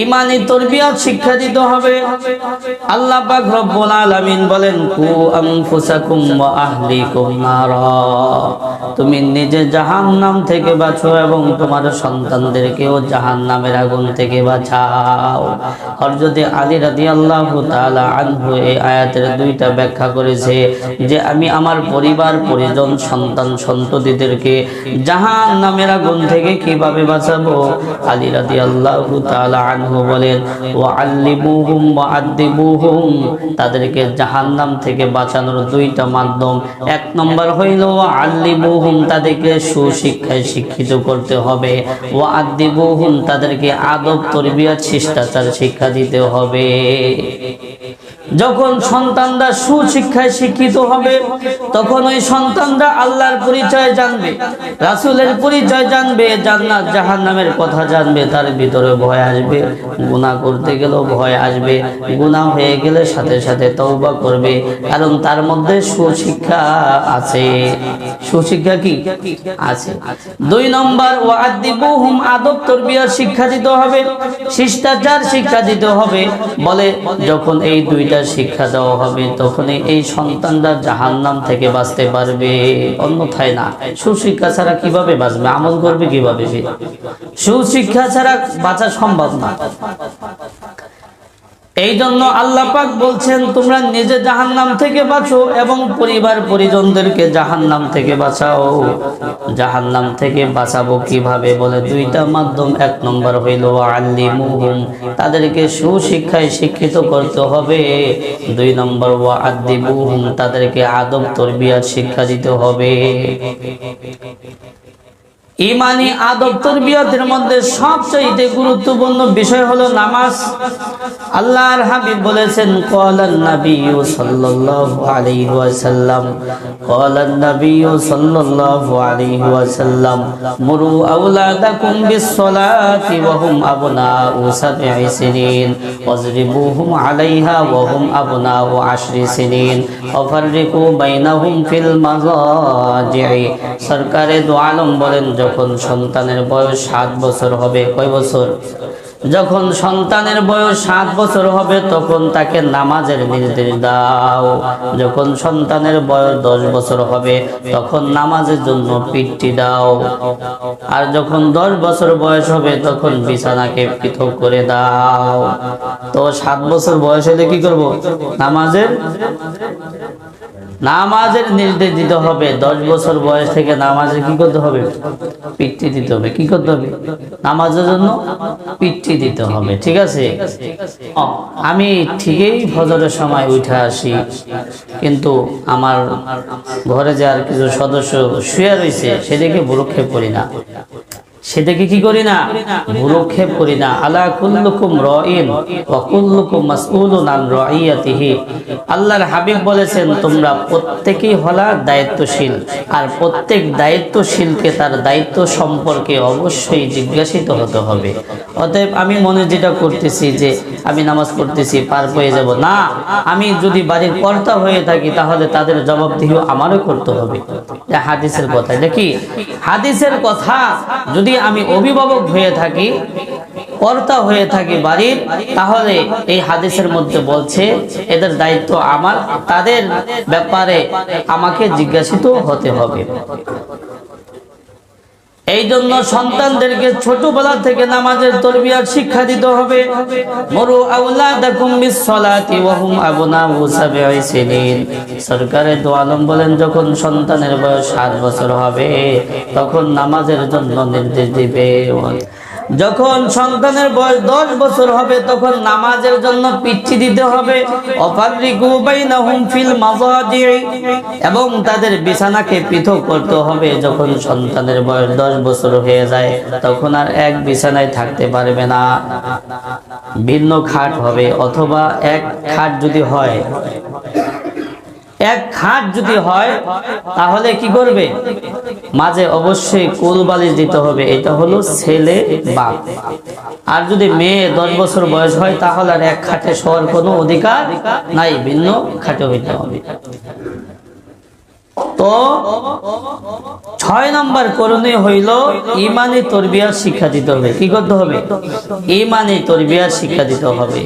ইমানি তরবিয়ত শিক্ষা দিতে হবে। আল্লাহ পাক রব্বুল আলামিন বলেন, কু আনফুসাকুম ওয়া আহলিকুম নারা। তুমি নিজে জাহান্নাম থেকে বাঁচো এবং তোমার সন্তানদেরকেও জাহান্নামের আগুন থেকে বাঁচাও। হযরত আলী রাদিয়াল্লাহু তাআলা আনহু এই আয়াতের দুইটা ব্যাখ্যা করেছে যে, আমি আমার পরিবার, পরিজন, সন্তান, সন্ততিদেরকে জাহান্নামের আগুন থেকে কীভাবে বাঁচাবো? আলী রাদিয়াল্লাহু তাআলা তাদেরকে জাহান্নাম থেকে বাঁচানোর দুইটা মাধ্যম। এক নম্বর হইল ওয়া আল্লিমুহুম তাদেরকে সুশিক্ষায় শিক্ষিত করতে হবে। ওয়া আদিবুহুম তাদেরকে আদব তরবিয়া শিষ্টাচার শিক্ষা দিতে হবে। যখন সন্তানরা সুশিক্ষায় শিক্ষিত হবে, তখন ওই সন্তানরা আল্লাহর পরিচয় জানবে, রাসূলের পরিচয় জানবে, জান্নাত জাহান্নামের কথা জানবে, তার ভিতরে ভয় আসবে, গুনাহ করতে গেলেও ভয় আসবে, গুনাহ হয়ে গেলে সাথে সাথে তওবা করবে, কারণ তার মধ্যে সুশিক্ষা আছে। সুশিক্ষা কি? আছে। দুই নম্বর ওয়াদিবুহুম আদব তরবিয়ত শিক্ষা দিতে হবে, শিষ্টাচার শিক্ষা দিতে হবে, বলে যখন এই দুইটা শিক্ষা দেওয়া হবে, তখনই এই সন্তানরা জাহান্নাম থেকে বাঁচতে পারবে। অন্যথায় না। সুশিক্ষা ছাড়া কীভাবে বাঁচবে? আমল করবে কীভাবে সুশিক্ষা ছাড়া বাঁচা সম্ভব না। এই জন্য আল্লাহ পাক বলছেন, তোমরা নিজে জাহান্নাম থেকে বাঁচো এবং পরিবার পরিজনদেরকে জাহান্নাম থেকে বাঁচাও। জাহান্নাম থেকে বাঁচাবো কীভাবে বলে দুইটা মাধ্যম। এক নম্বর হইল আল্লিমুহুম তাদেরকে সুশিক্ষায় শিক্ষিত করতে হবে। দুই নম্বর ওয়া আদ্দিবুহুম তাদেরকে আদব তরবিয়াত শিক্ষা দিতে হবে। ইমানি আদব তরবিয়তের মধ্যে সবচেয়ে গুরুত্বপূর্ণ বিষয় হলো নামাজ। আল্লাহর হাবিব বলেছেন ক্বালান নাবিয়্যু সাল্লাল্লাহু আলাইহি ওয়াসাল্লাম ক্বালান নাবিয়্যু সাল্লাল্লাহু আলাইহি ওয়াসাল্লাম, মুরু আওলাদাকুম বিস-সালাতি ওয়া হুম আবনাউ সিনিন, ওয়াজরিবুহুম আলাইহা ওয়া হুম আবনাউ আশরি সিনিন, ওয়াফাররিকু বাইনাহুম ফিল সরকারে আলম বলেন সন্তানের বয়স সাত বছর হবে, কয় বছর? যখন সন্তানের বয়স সাত বছর হবে, তখন তাকে নামাজের নির্দেশ দাও। যখন সন্তানের বয়স দশ বছর হবে, তখন নামাজের জন্য পিঠটি দাও। আর যখন দশ বছর বয়স হবে, তখন বিছানাকে পৃথক করে দাও। তো সাত বছর বয়স হলে কি করব? নামাজের নামাজের নির্দেশ দিতে হবে। দশ বছর বয়স থেকে নামাজের কি করতে হবে? পিঠটি দিতে হবে। কি করতে হবে? নামাজের জন্য পিঠটি দিতে হবে। ঠিক আছে? আমি ঠিকই ফজরের সময় উঠে আসি, কিন্তু আমার ঘরে যে আর কিছু সদস্য শুয়ে রয়েছে, সেদিকে ভুরুক্ষেপ করি না। সেটাকে কি করি না? ভুরুক্ষেপ করি না। আলা কুল্লুকুম রইন ওয়া কুল্লুকুম মাসউলুন আন রাইয়াতিহি। আল্লাহর হাবিব বলেছেন তোমরা প্রত্যেকই হলা দায়িত্বশীল। আর প্রত্যেক দায়িত্বশীলকে তার দায়িত্ব সম্পর্কে অবশ্যই জিজ্ঞাসিত হতে হবে। অতএব আমি মনে যেটা করতেছি যে আমি নামাজ পড়তেছি, পার পেয়ে যাব। না, আমি যদি বাড়ির কর্তা হয়ে থাকি, তাহলে তাদের জবাবদিহি আমারও করতে হবে। হাদিসের কথা কি হাদিসের কথা, যদি আমি অভিভাবক হয়ে থাকি, কর্তা হয়ে থাকি বাড়ির, তাহলে এই হাদিসের মধ্যে বলছে, এদের দায়িত্ব আমার, তাদের ব্যাপারে আমাকে জিজ্ঞাসিত হতে হবে। এই জন্য সন্তানদেরকে ছোটবেলা থেকে নামাজের তরবিয়ার শিক্ষা দিতে হবে। মরু আউলাদাকুম বিসসালাতি ওয়া হুম আবনাউ সাব'i সিনিন। সরকারে দো আলম বলেন যখন সন্তানের বয়স সাত বছর হবে, তখন নামাজের জন্য নির্দেশ দিবে। যখন সন্তানের বয়স দশ বছর হবে, তখন নামাজের জন্য পিচ্ছি দিতে হবে। এবং তাদের বিছানাকে পৃথক করতে হবে। যখন সন্তানের বয়স দশ বছর হয়ে যায়, তখন আর এক বিছানায় থাকতে পারবে না। ভিন্ন খাট হবে, অথবা এক খাট যদি হয় এক খাট যদি হয়, তাহলে কি করবে? মাঝে অবশ্যই কোল বালিশ দিতে হবে। এটা হলো ছেলে বাপ। আর যদি মেয়ে দশ বছর বয়স হয়, তাহলে আর এক খাটে শোয়ার কোনো অধিকার নাই, ভিন্ন খাটে হইতে হবে। তো ছয় নম্বর করণীয় হইল ইমানি তরবিয়ার শিক্ষা দিতে হবে। কি করতে হবে? ইমানি তরবিয়ার শিক্ষা দিতে হবে।